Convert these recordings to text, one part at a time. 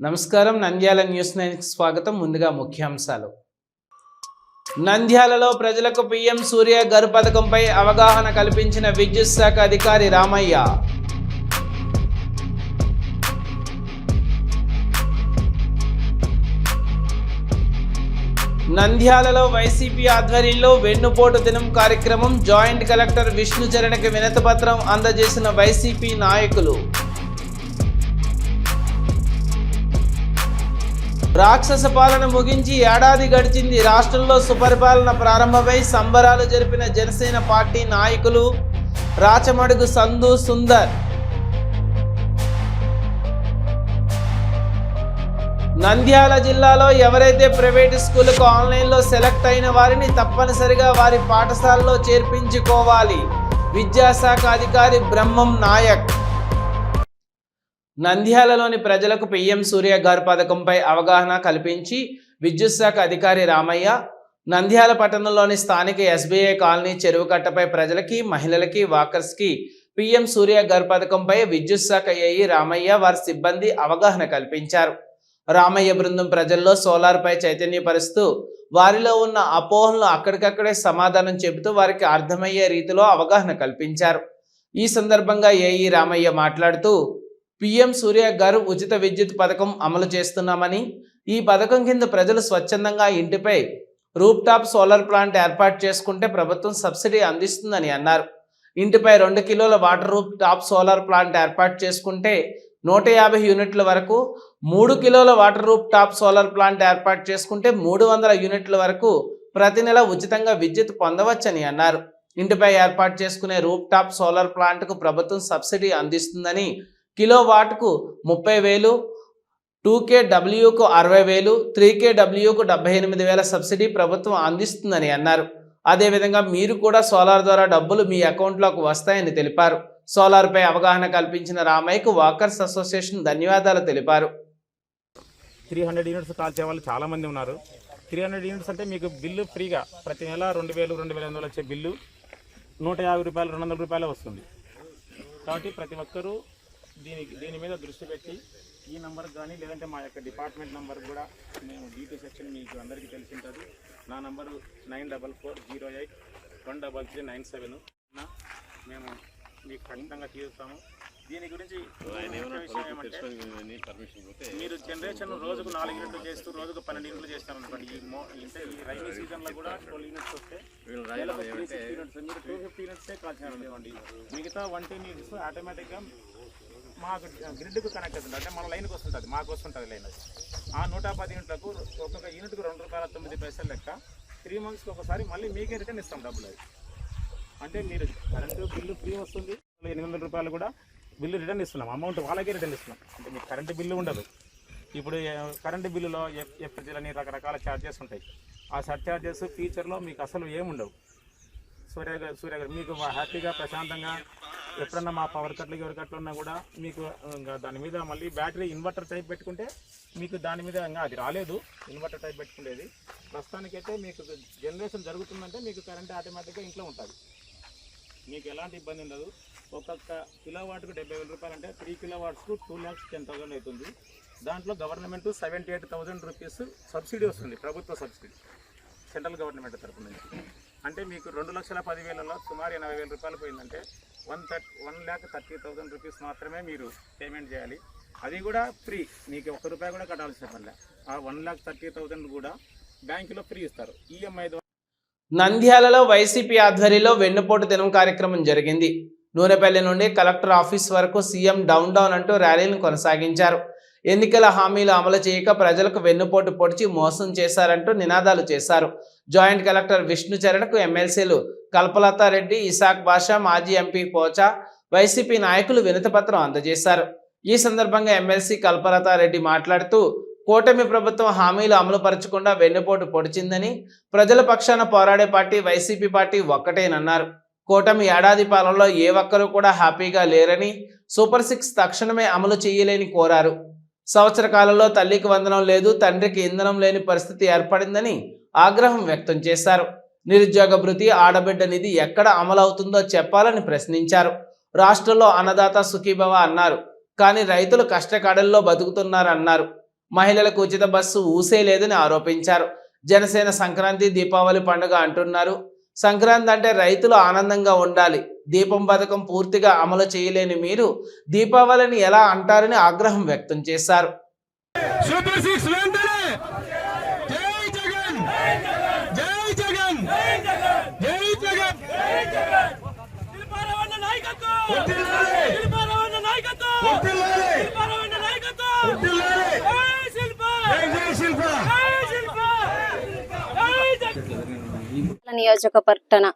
నమస్కారం. నంద్యాల న్యూస్ నైన్కి స్వాగతం. ముందుగా ముఖ్యాంశాలు. నంద్యాలలో ప్రజలకు పిఎం సూర్య గర్ పథకంపై అవగాహన కల్పించిన విద్యుత్ శాఖ అధికారి రామయ్య. నంద్యాలలో వైసీపీ ఆధ్వర్యంలో వెన్నుపోటు దినం కార్యక్రమం జాయింట్ కలెక్టర్ విష్ణుచరణకి వినతిపత్రం అందజేసిన వైసీపీ నాయకులు. రాక్షస పాలన ముగించి ఏడాది గడిచింది. రాష్ట్రంలో సుపరిపాలన ప్రారంభమై సంబరాలు జరిపిన జనసేన పార్టీ నాయకులు రాచమడుగు సందు సుందర్. నంద్యాల జిల్లాలో ఎవరైతే ప్రైవేట్ స్కూళ్ళకు ఆన్లైన్లో సెలెక్ట్ అయిన వారిని తప్పనిసరిగా వారి పాఠశాలలో చేర్పించుకోవాలి. విద్యాశాఖ అధికారి బ్రహ్మం నాయక్. నంద్యాలలోని ప్రజలకు పిఎం సూర్య గారు పథకంపై అవగాహన కల్పించి విద్యుత్ శాఖ అధికారి రామయ్య నంద్యాల పట్టణంలోని స్థానిక ఎస్బీఐ కాలనీ చెరువు కట్టపై ప్రజలకి మహిళలకి వాకర్స్కి పిఎం సూర్య గారు పథకంపై విద్యుత్ శాఖ ఏఈ రామయ్య వారి సిబ్బంది అవగాహన కల్పించారు. రామయ్య బృందం ప్రజల్లో సోలార్పై చైతన్యపరుస్తూ వారిలో ఉన్న అపోహలను అక్కడికక్కడే సమాధానం చెబుతూ వారికి అర్థమయ్యే రీతిలో అవగాహన కల్పించారు. ఈ సందర్భంగా ఏఈ రామయ్య మాట్లాడుతూ పిఎం సూర్య గారు ఉచిత విద్యుత్ పథకం అమలు చేస్తున్నామని ఈ పథకం కింద ప్రజలు స్వచ్ఛందంగా ఇంటిపై రూప్టాప్ సోలార్ ప్లాంట్ ఏర్పాటు చేసుకుంటే ప్రభుత్వం సబ్సిడీ అందిస్తుందని అన్నారు. ఇంటిపై రెండు కిలోల water roof top solar plant ఏర్పాటు చేసుకుంటే నూట యాభై యూనిట్ల వరకు మూడు కిలోల water roof top solar plant ఏర్పాటు చేసుకుంటే మూడు వందల యూనిట్ల వరకు ప్రతి నెల ఉచితంగా విద్యుత్ పొందవచ్చని అన్నారు. ఇంటిపై ఏర్పాటు చేసుకునే రూప్ టాప్ సోలార్ ప్లాంట్కు ప్రభుత్వం సబ్సిడీ అందిస్తుందని కిలో వాట్కు ముప్పై వేలు టూ కే డబ్ల్యూకు అరవై వేలు త్రీ కే డబ్ల్యూకు డెబ్బై ఎనిమిది వేల సబ్సిడీ ప్రభుత్వం అందిస్తుందని అన్నారు. అదేవిధంగా మీరు కూడా సోలార్ ద్వారా డబ్బులు మీ అకౌంట్లోకి వస్తాయని తెలిపారు. సోలార్పై అవగాహన కల్పించిన రామయ్యకు వాకర్స్ అసోసియేషన్ ధన్యవాదాలు తెలిపారు. త్రీ హండ్రెడ్ యూనిట్స్ కాల్చే వాళ్ళు చాలామంది ఉన్నారు. త్రీ హండ్రెడ్ యూనిట్స్ అంటే మీకు బిల్లు ఫ్రీగా ప్రతి నెల రెండు వేలు రెండు వేల ఎనిమిది వందలు వచ్చే బిల్లు నూట యాభై రూపాయలు రెండు వందల రూపాయలు వస్తుంది. కాబట్టి ప్రతి ఒక్కరూ దీనికి దీని మీద దృష్టి పెట్టి ఈ నంబర్కి కానీ లేదంటే మా యొక్క డిపార్ట్మెంట్ నంబర్ కూడా మేము డీటీ సెక్షన్ మీకు అందరికీ తెలిసి ఉంటుంది నా number nine double four zero eight one double three nine seven. మేము మీకు ఖచ్చితంగా తీరుస్తాము. దీని గురించి మీరు జనరేషన్ రోజుకు నాలుగు యూనిట్లు చేస్తూ రోజుకు పన్నెండు యూనిట్లు చేస్తారు అనుకోండి ఈ మో అంటే ఈ రైనీ సీజన్లో కూడా ట్వెల్వ్ యూనిట్స్ వస్తే నెలకు 360 యూనిట్స్ మీరు టూ ఫిఫ్టీ యూనిట్సే కాల్చారు అనుకోండి మిగతా వన్ టెన్ యూనిట్స్ ఆటోమేటిక్గా మాకు గ్రిడ్కు కనెక్ట్ అవుతుంది. అంటే మన లైన్కి వస్తుంటుంది మాకు వస్తుంటుంది లైన్ అది. ఆ నూట పది యూనిట్లకు ఒక్కొక్క యూనిట్కు రెండు రూపాయల తొమ్మిది పైసలు లెక్క. త్రీ మంత్స్కి ఒకసారి మళ్ళీ మీకే రిటర్న్ ఇస్తాం డబ్బులు అది. అంటే మీరు కరెంటు బిల్లు ఫ్రీ వస్తుంది. ఎనిమిది వందల రూపాయలు కూడా బిల్లు రిటర్న్ ఇస్తున్నాం. అమౌంట్ వాళ్ళకే రిటర్న్ ఇస్తున్నాం. అంటే మీకు కరెంటు బిల్లు ఉండదు. ఇప్పుడు కరెంటు బిల్లులో ఎఫ్ఎస్ఎల్ అని రకరకాల ఛార్జెస్ ఉంటాయి. ఆ సర్ ఛార్జెస్ ఫ్యూచర్లో మీకు అసలు ఏముండవు. సూర్య గారు సూర్య మీకు హ్యాపీగా ప్రశాంతంగా ఎప్పుడన్నా మా పవర్ కట్లు ఎవరి కట్లు ఉన్నా కూడా మీకు ఇంకా దాని మీద మళ్ళీ బ్యాటరీ ఇన్వర్టర్ టైప్ పెట్టుకుంటే మీకు దాని మీద ఇంకా అది రాలేదు ఇన్వర్టర్ టైప్ పెట్టుకునేది ప్రస్తుతానికైతే మీకు జనరేషన్ జరుగుతుందంటే మీకు కరెంట్ ఆటోమేటిక్గా ఇంట్లో ఉంటుంది. మీకు ఎలాంటి ఇబ్బంది ఉండదు. ఒక్కొక్క కిలో వాట్కు డెబ్బై వేల రూపాయలు అంటే త్రీ కిలో వాట్స్కు టూ ల్యాక్స్ టెన్ థౌసండ్ అవుతుంది. దాంట్లో government seventy eight thousand rupees subsidy వస్తుంది ప్రభుత్వ సబ్సిడీ. సెంట్రల్ గవర్నమెంట్ తరఫు నుంచి. అంటే మీకు రెండు లక్షల పదివేలలో సుమారు ఎనభై వేల రూపాయలు పోయిందంటే one thirty one lakh thirty thousand rupees మాత్రమే మీరు పేమెంట్ చేయాలి. అది కూడా ఫ్రీ మీకు ఒక్క రూపాయి కూడా కట్టాల్సిన పనిలే ఆ వన్ ల్యాక్ థర్టీ థౌసండ్ కూడా బ్యాంకులో ఫ్రీ ఇస్తారు. ఈఎంఐ ద్వారా నంద్యాలలో వైసీపీ ఆధ్వర్యంలో వెన్నుపోటు దినం కార్యక్రమం జరిగింది. నూనెపల్లి నుండి కలెక్టర్ ఆఫీస్ వరకు సీఎం డౌన్ డౌన్ అంటూ ర్యాలీలను కొనసాగించారు. ఎన్నికల హామీలు అమలు చేయక ప్రజలకు వెన్నుపోటు పొడిచి మోసం చేశారంటూ నినాదాలు చేశారు. జాయింట్ కలెక్టర్ విష్ణు చరణకు ఎమ్మెల్సీలు కల్పలతారెడ్డి ఇసాక్ బాషా మాజీ ఎంపీ పోచా వైసీపీ నాయకులు వినతిపత్రం అందజేశారు. ఈ సందర్భంగా ఎమ్మెల్సీ కల్పలతారెడ్డి మాట్లాడుతూ కూటమి ప్రభుత్వం హామీలు అమలు పరచకుండా వెన్నుపోటు పొడిచిందని ప్రజల పక్షాన పోరాడే పార్టీ వైసీపీ పార్టీ ఒక్కటేనన్నారు. కూటమి ఏడాది పాలనలో ఏ ఒక్కరూ కూడా హ్యాపీగా లేరని సూపర్ సిక్స్ తక్షణమే అమలు చేయలేని కోరారు. సంవత్సర కాలంలో తల్లికి వందనం లేదు తండ్రికి ఇంధనం లేని పరిస్థితి ఏర్పడిందని ఆగ్రహం వ్యక్తం చేశారు. నిరుద్యోగ భృతి ఆడబిడ్డ నిధి ఎక్కడ అమలవుతుందో చెప్పాలని ప్రశ్నించారు. రాష్ట్రంలో అన్నదాత సుఖీభవ అన్నారు. కానీ రైతులు కష్టకాడల్లో బతుకుతున్నారన్నారు. మహిళలకు ఉచిత బస్సు ఊసే లేదని ఆరోపించారు. జనసేన సంక్రాంతి దీపావళి పండుగ అంటున్నారు. సంక్రాంతి అంటే రైతులు ఆనందంగా ఉండాలి. దీపం పథకం పూర్తిగా అమలు చేయలేని మీరు దీపావళిని ఎలా అంటారని ఆగ్రహం వ్యక్తం చేశారు. నియోజక పట్టణ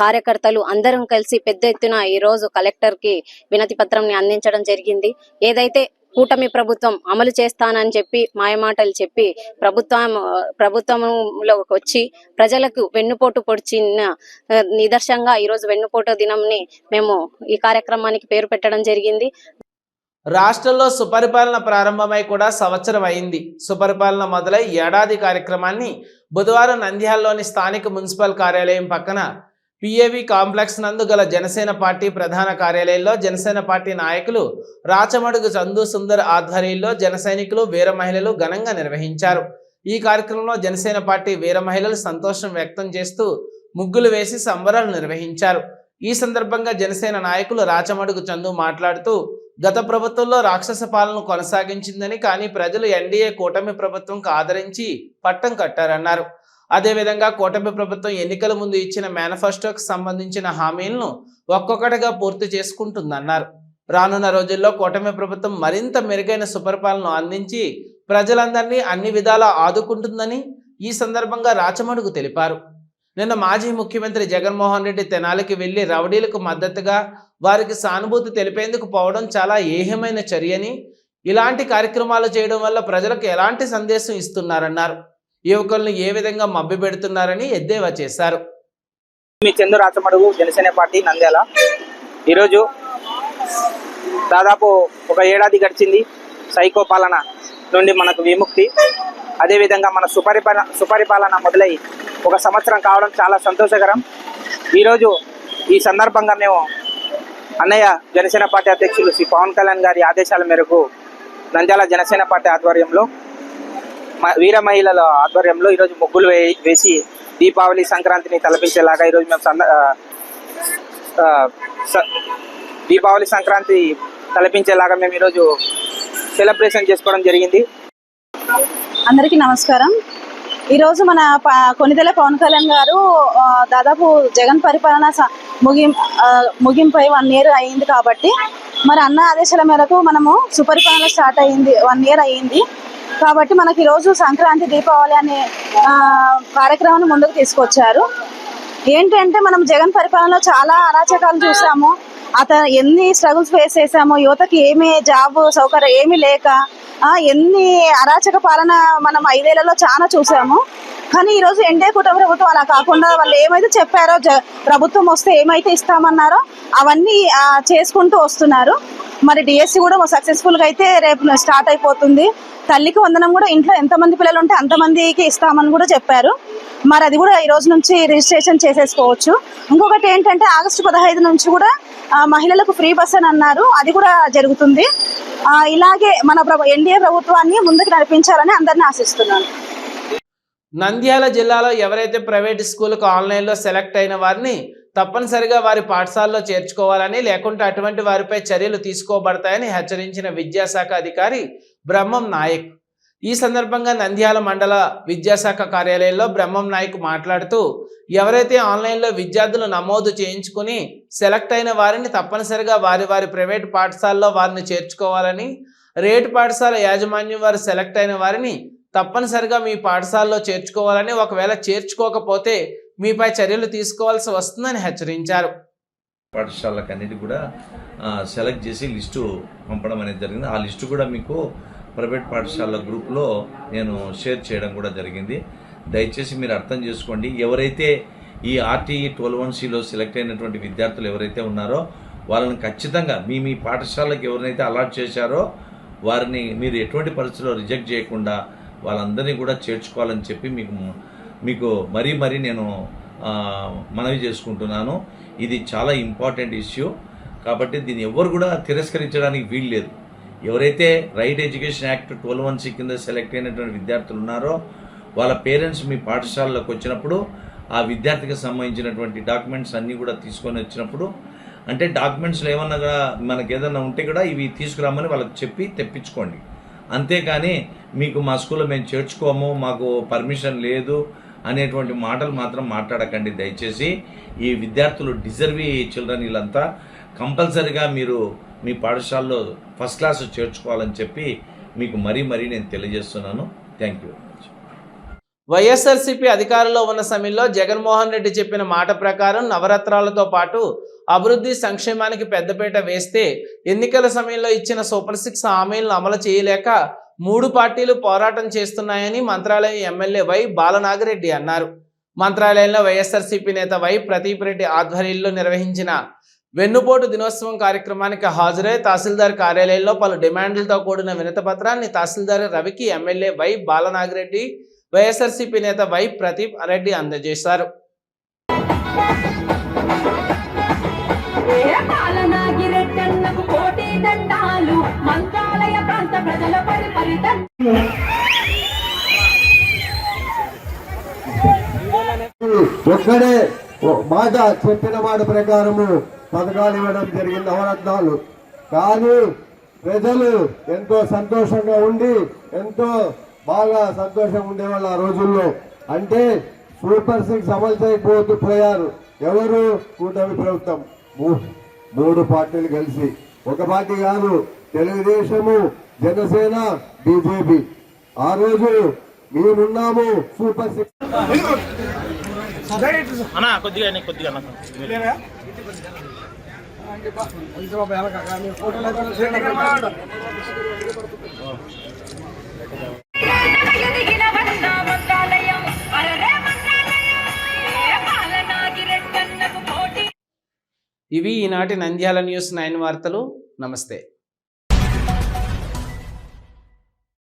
కార్యకర్తలు అందరం కలిసి పెద్ద ఎత్తున ఈ రోజు కలెక్టర్కి వినతి పత్రం అందించడం జరిగింది. ఏదైతే కూటమి ప్రభుత్వం అమలు చేస్తానని చెప్పి మాయమాటలు చెప్పి ప్రభుత్వం ప్రభుత్వంలోకి వచ్చి ప్రజలకు వెన్నుపోటు పొడిచిన నిదర్శంగా నిదర్శనంగా ఈ రోజు వెన్నుపోటు దినంని మేము ఈ కార్యక్రమానికి పేరు పెట్టడం జరిగింది. రాష్ట్రంలో సుపరిపాలన ప్రారంభమై కూడా సంవత్సరం అయింది. సుపరిపాలన మొదలై ఏడాది కార్యక్రమాన్ని బుధవారం నంద్యాలలోని స్థానిక మున్సిపల్ కార్యాలయం పక్కన పిఏవి కాంప్లెక్స్ నందు గల జనసేన పార్టీ ప్రధాన కార్యాలయంలో జనసేన పార్టీ నాయకులు రాచమడుగు చందు సుందర్ ఆధ్వర్యంలో జన సైనికులు వీర మహిళలు ఘనంగా నిర్వహించారు. ఈ కార్యక్రమంలో జనసేన పార్టీ వీర మహిళలు సంతోషం వ్యక్తం చేస్తూ ముగ్గులు వేసి సంబరాలు నిర్వహించారు. ఈ సందర్భంగా జనసేన నాయకులు రాచమడుగు చందు మాట్లాడుతూ గత ప్రభుత్వంలో రాక్షస పాలన కొనసాగించిందని కానీ ప్రజలు ఎన్డీఏ కూటమి ప్రభుత్వంకు ఆదరించి పట్టం కట్టారన్నారు. అదేవిధంగా కూటమి ప్రభుత్వం ఎన్నికల ముందు ఇచ్చిన మేనిఫెస్టోకు సంబంధించిన హామీలను ఒక్కొక్కటిగా పూర్తి చేసుకుంటుందన్నారు. రానున్న రోజుల్లో కూటమి ప్రభుత్వం మరింత మెరుగైన సుపరిపాలన అందించి ప్రజలందరినీ అన్ని విధాలా ఆదుకుంటుందని ఈ సందర్భంగా రాచమడుగు తెలిపారు. నిన్న మాజీ ముఖ్యమంత్రి జగన్మోహన్ రెడ్డి తెనాలికి వెళ్ళి రౌడీలకు మద్దతుగా వారికి సానుభూతి తెలిపేందుకు పోవడం చాలా ఏహ్యమైన చర్యని ఇలాంటి కార్యక్రమాలు చేయడం వల్ల ప్రజలకు ఎలాంటి సందేశం ఇస్తున్నారన్నారు. యువకులను ఏ విధంగా మభ్య పెడుతున్నారని ఎద్దేవా చేశారు. మీ చందు రాచమడుగు జనసేన పార్టీ నంద్యాల. ఈరోజు దాదాపు ఒక ఏడాది గడిచింది సైకో పాలన నుండి మనకు విముక్తి. అదేవిధంగా మన సుపరిపాలన సుపరిపాలన మొదలై ఒక సంవత్సరం కావడం చాలా సంతోషకరం. ఈరోజు ఈ సందర్భంగా మేము అన్నయ్య జనసేన పార్టీ అధ్యక్షులు శ్రీ పవన్ కళ్యాణ్ గారి ఆదేశాల మేరకు నంద్యాల జనసేన పార్టీ ఆధ్వర్యంలో వీర మహిళల ఆధ్వర్యంలో ఈరోజు ముగ్గులు వే వేసి దీపావళి సంక్రాంతిని తలపించేలాగా ఈరోజు మేము సంద దీపావళి సంక్రాంతి తలపించేలాగా మేము ఈరోజు సెలబ్రేషన్ చేసుకోవడం జరిగింది. అందరికీ నమస్కారం. ఈరోజు మన కొనిదెల పవన్ కళ్యాణ్ గారు దాదాపు జగన్ పరిపాలన స- ముగిం ముగింపై వన్ ఇయర్ అయ్యింది కాబట్టి మరి అన్న ఆదేశాల మేరకు మనము సుపరిపాలన స్టార్ట్ అయ్యింది వన్ ఇయర్ అయ్యింది కాబట్టి మనకి ఈరోజు సంక్రాంతి దీపావళి అనే కార్యక్రమాన్ని ముందుకు తీసుకొచ్చారు. ఏంటంటే మనం జగన్ పరిపాలనలో చాలా అరాచకాలు చూసాము. అతను ఎన్ని స్ట్రగుల్స్ ఫేస్ చేసాము యువతకి ఏమీ జాబ్ సౌకర్యం ఏమీ లేక ఎన్ని అరాచక పాలన మనం ఐదేళ్ళలో చాలా చూసాము. కానీ ఈ రోజు ఎన్డీఏ కూటమి ప్రభుత్వం అలా కాకుండా వాళ్ళు ఏమైతే చెప్పారో జ- ప్రభుత్వం వస్తే ఏమైతే ఇస్తామన్నారో అవన్నీ చేసుకుంటూ వస్తున్నారు. మరి డిఎస్సి కూడా సక్సెస్ఫుల్గా అయితే రేపు స్టార్ట్ అయిపోతుంది. తల్లికి వందనం కూడా ఇంట్లో ఎంతమంది పిల్లలు ఉంటే అంతమందికి ఇస్తామని కూడా చెప్పారు. మరి అది కూడా ఈ రోజు నుంచి రిజిస్ట్రేషన్ చేసేసుకోవచ్చు. ఇంకొకటి ఏంటంటే ఆగస్టు పదహైదు నుంచి కూడా మహిళలకు ఫ్రీ బస్ అని అన్నారు. అది కూడా జరుగుతుంది. ఇలాగే మన ప్రభు ఎన్డీఏ ప్రభుత్వాన్ని ముందుకు నడిపించాలని అందరినీ ఆశిస్తున్నాను. నంద్యాల జిల్లాలో ఎవరైతే ప్రైవేట్ స్కూల్కు ఆన్లైన్లో సెలెక్ట్ అయిన వారిని తప్పనిసరిగా వారి పాఠశాలలో చేర్చుకోవాలని లేకుంటే అటువంటి వారిపై చర్యలు తీసుకోబడతాయని హెచ్చరించిన విద్యాశాఖ అధికారి బ్రహ్మం నాయక్. ఈ సందర్భంగా నంద్యాల మండల విద్యాశాఖ కార్యాలయంలో బ్రహ్మం నాయక్ మాట్లాడుతూ ఎవరైతే ఆన్లైన్లో విద్యార్థులు నమోదు చేయించుకుని సెలెక్ట్ అయిన వారిని తప్పనిసరిగా వారి వారి ప్రైవేట్ పాఠశాలలో వారిని చేర్చుకోవాలని రేటు పాఠశాల యాజమాన్యం వారు సెలెక్ట్ అయిన వారిని తప్పనిసరిగా మీ పాఠశాలలో చేర్చుకోవాలని ఒకవేళ చేర్చుకోకపోతే మీపై చర్యలు తీసుకోవాల్సి వస్తుందని హెచ్చరించారు. పాఠశాలకు అన్నిటి కూడా సెలెక్ట్ చేసి లిస్టు పంపడం అనేది జరిగింది. ఆ లిస్టు కూడా మీకు ప్రైవేట్ పాఠశాల గ్రూప్లో నేను షేర్ చేయడం కూడా జరిగింది. దయచేసి మీరు అర్థం చేసుకోండి ఎవరైతే ఈ ఆర్టీఈ ట్వెల్వ్ వన్ సిలో సెలెక్ట్ అయినటువంటి విద్యార్థులు ఎవరైతే ఉన్నారో వాళ్ళని ఖచ్చితంగా మీ మీ పాఠశాలకు ఎవరినైతే అలాట్ చేశారో వారిని మీరు ఎటువంటి పరిస్థితుల్లో రిజెక్ట్ చేయకుండా వాళ్ళందరినీ కూడా చేర్చుకోవాలని చెప్పి మీకు మీకు మరీ మరీ నేను మనవి చేసుకుంటున్నాను. ఇది చాలా ఇంపార్టెంట్ ఇష్యూ. కాబట్టి దీన్ని ఎవరు కూడా తిరస్కరించడానికి వీలు లేదు ఎవరైతే right education act twelve one C కింద సెలెక్ట్ అయినటువంటి విద్యార్థులు ఉన్నారో వాళ్ళ పేరెంట్స్ మీ పాఠశాలలోకి వచ్చినప్పుడు ఆ విద్యార్థికి సంబంధించినటువంటి డాక్యుమెంట్స్ అన్నీ కూడా తీసుకొని వచ్చినప్పుడు అంటే డాక్యుమెంట్స్లో ఏమన్నా కూడా మనకి ఏదైనా ఉంటే కూడా ఇవి తీసుకురామని వాళ్ళకి చెప్పి తెప్పించుకోండి. అంతేకాని మీకు మా స్కూల్లో మేము చేర్చుకోము మాకు పర్మిషన్ లేదు అనేటువంటి మాటలు మాత్రం మాట్లాడకండి. దయచేసి ఈ విద్యార్థులు డిజర్వీ చిల్డ్రన్ వీళ్ళంతా కంపల్సరిగా మీరు మీ పాఠశాలలో ఫస్ట్ క్లాస్ చేర్చుకోవాలని చెప్పి మీకు మరీ మరీ నేను తెలియజేస్తున్నాను. థ్యాంక్ యూ వైఎస్ఆర్సీపీ అధికారంలో ఉన్న సమయంలో జగన్మోహన్ రెడ్డి చెప్పిన మాట ప్రకారం నవరత్నాలతో పాటు అభివృద్ధి సంక్షేమానికి పెద్దపీట వేస్తే ఎన్నికల సమయంలో ఇచ్చిన సూపర్ సిక్స్ హామీలను అమలు చేయలేక మూడు పార్టీలు పోరాటం చేస్తున్నాయని మంత్రాలయం ఎమ్మెల్యే వై బాలనాగిరెడ్డి అన్నారు. మంత్రాలయంలో వైఎస్ఆర్సీపీ నేత వై ప్రదీప్ రెడ్డి ఆధ్వర్యంలో నిర్వహించిన వెన్నుపోటు దినోత్సవం కార్యక్రమానికి హాజరై తహసీల్దార్ కార్యాలయంలో పలు డిమాండ్లతో కూడిన వినతిపత్రాన్ని తహసీల్దార్ రవికి ఎమ్మెల్యే వై బాలనాగిరెడ్డి వైఎస్ఆర్సీపీ నేత వై ప్రదీప్ రెడ్డి అందజేశారు. ఒక్కడే మాట చెప్పిన మాట ప్రకారము పథకాలు ఇవ్వడం జరిగింది నవరత్నాలు కానీ ప్రజలు ఎంతో సంతోషంగా ఉండి ఎంతో బాగా సంతోషంగా ఉండేవాళ్ళు ఆ రోజుల్లో. అంటే సూపర్ సిక్స్ అమలు చేయకపోతూ పోయారు. ఎవరు? కూటమి ప్రభుత్వం. మూడు పార్టీలు కలిసి. ఒక పార్టీ కాదు తెలుగుదేశము జనసేన బీజేపీ. ఆ రోజు మేమున్నాము సూపర్ సిక్స్. అన్నా కొద్దిగా కొద్దిగా ఇవి ఈనాటి నంద్యాల న్యూస్ నైన్ వార్తలు. నమస్తే.